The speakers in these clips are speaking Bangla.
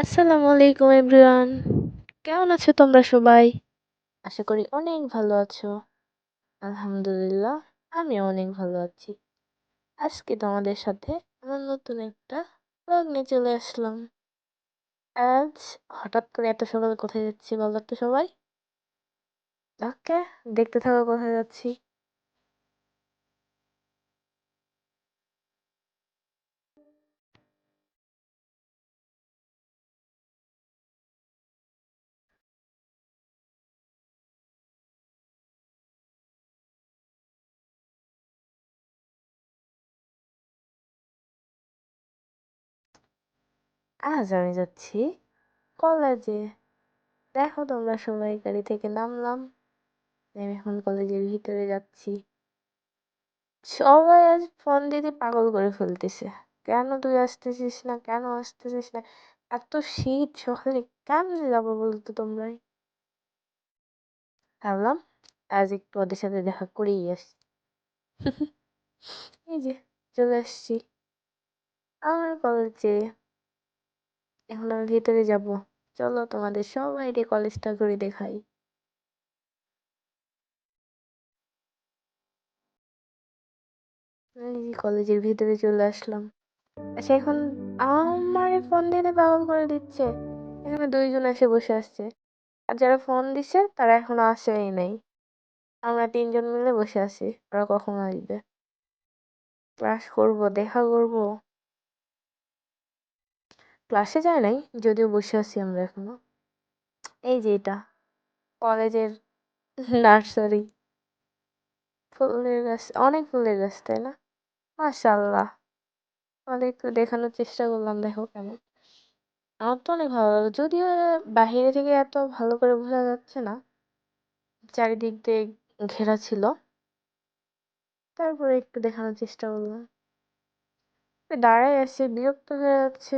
আসসালামু আলাইকুম এভরিওয়ান। কেমন আছো তোমরা সবাই? আশা করি অনেক ভালো আছো। আলহামদুলিল্লাহ, আমিও অনেক ভালো আছি। আজকে তোমাদের সাথে আমার নতুন একটা ব্লগ নিয়ে চলে আসলাম। আজ হঠাৎ করে এত সকালে কোথায় যাচ্ছি বলো তো সবাই? ওকে, দেখতে থাকো কোথায় যাচ্ছি। আজ আমি যাচ্ছি কলেজে। দেখো তোমরা সবাই গাড়ি থেকে নামলাম। আমি এখন কলেজের ভিতরে যাচ্ছি। সবাই আজ ফোন দিতে পাগল করে ফেলতেছে। কেন তুই আসতেছিস না? কেন আসতেছিস না? এত শীত সকালে কেমনে যাব বলতো তোমরাই ভাবলাম আজ একটু ওদের সাথে দেখা করেই আসি। এই যে চলে আসছি। আমার কলেজে এখন আমি ভিতরে যাব। চলো তোমাদের সবাইকে কলেজটা ঘুরে দেখাই। কলেজের ভিতরে চলে আসলাম। আচ্ছা এখন আমার ফোন দিতে পাগল করে দিচ্ছে। এখানে দুইজন এসে বসে আসছে। আর যারা ফোন দিছে, তারা এখনও আসেই নাই। আমরা তিনজন মিলে বসে আছি। ওরা কখন আসবে? ক্লাস করব, দেখা করব। ক্লাসে যায় নাই, যদিও বসে আছি আমরা এখনও। এই যে এটা, কলেজের নার্সারি ফুলের গাছ, অনেক ফুলের গাছ, তাই না? মাশাল্লাহ অনেক একটু দেখানোর চেষ্টা করলাম, দেখো কেমন। আমার তো অনেক ভালো লাগে, যদিও বাহিরে থেকে এত ভালো করে বোঝা যাচ্ছে না। চারিদিক দিয়ে ঘেরা ছিল। তারপরে একটু দেখানোর চেষ্টা করলাম। দাঁড়াই আছে, বিরক্ত হয়ে যাচ্ছে।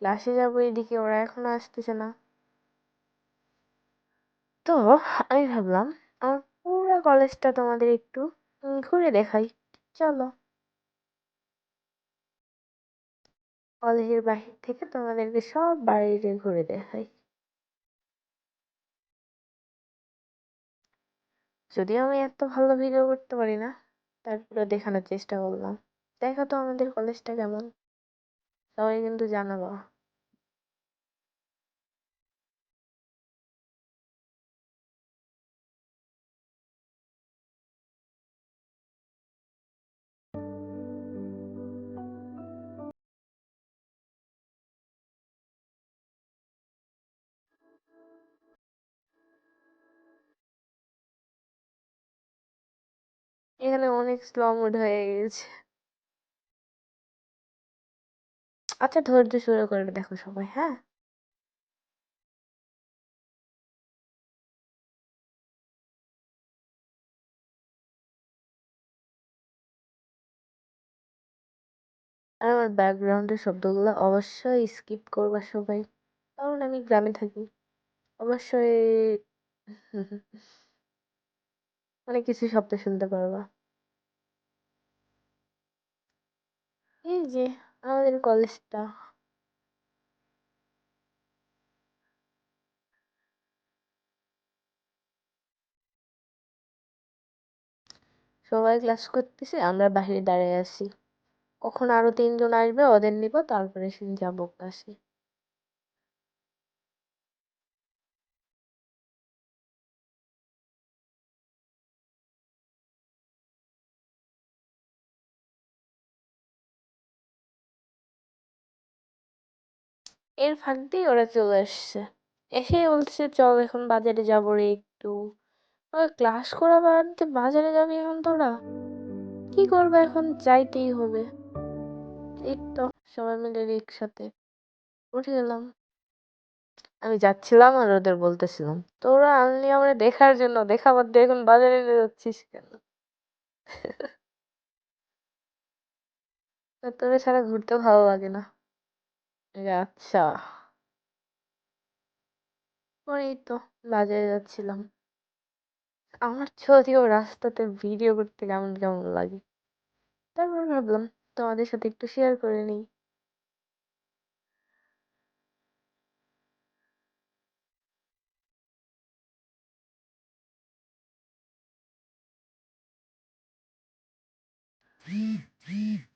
ক্লাসে যাব এদিকে, ওরা এখনও আসতেছে না। তো আমি ভাবলাম, আমার পুরো কলেজটা তোমাদের একটু ঘুরে দেখাই। চলো। কলেজের বাহির থেকে তোমাদেরকে সব বাইরে ঘুরে দেখাই। যদিও আমি এত ভালো ভিডিও করতে পারি না তারপরে দেখানোর চেষ্টা করলাম। দেখো তো আমাদের কলেজটা কেমন? সবাই কিন্তু জানাব এখানে অনেক স্লো মোড হয়ে গেছে। আচ্ছা ধৈর্য শুরু করে দেখো সবাই হ্যাঁ? আর আমার ব্যাকগ্রাউন্ডের শব্দগুলো অবশ্যই স্কিপ করবা সবাই। কারণ আমি গ্রামে থাকি। অবশ্যই অনেক কিছু শব্দ শুনতে পারবা। এই যে আমাদের কলেজটা। সবাই ক্লাস করতেছে, আমরা বাইরে দাঁড়িয়ে আছি। কখন আরও তিনজন আসবে, ওদের নিব, তারপরে যাব ক্লাসে। এর ফাঁক দিয়ে ওরা চলে আসছে। এসে বলছে, চল এখন বাজারে যাব রে একটু ক্লাস করা বাদ বাজারে যাবি এখন তোরা? কি করবে এখন? যাইতেই হবে। এই তো সবাই মিলে রিক্সাতে উঠে গেলাম। আমি যাচ্ছিলাম আর ওদের বলতেছিলাম, তোরা আনলি আমরা দেখার জন্য, দেখা বাদ দিয়ে এখন বাজারে যাচ্ছিস কেন? তোরা ছাড়া ঘুরতে ভালো লাগে না। আচ্ছা। ওই তো লাজায় যাচ্ছিলাম। আমার যদিও রাস্তাতে video করতে কেমন কেমন লাগে। তারপর ভাবলাম তোমাদের সাথে একটু শেয়ার করে নিই।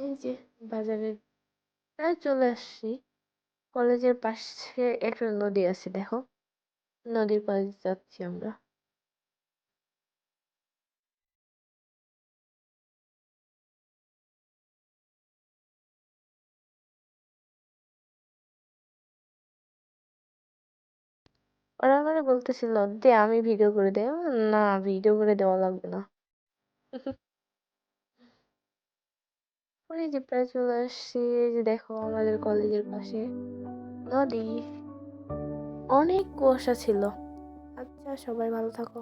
এই যে বাজারে প্রায় চলে আসছি। কলেজের পাশে একটা নদী আছে দেখো। নদীর পাড়ে যাচ্ছি আমরা। ওরা আমারে বলতেছিল দে আমি ভিডিও করে বললাম, না ভিডিও করে দেওয়া লাগবে না। ওই যে প্রায় চলে আসছি যে দেখো আমাদের কলেজের পাশে নদী অনেক কুয়াশা ছিল আচ্ছা সবাই ভালো থাকো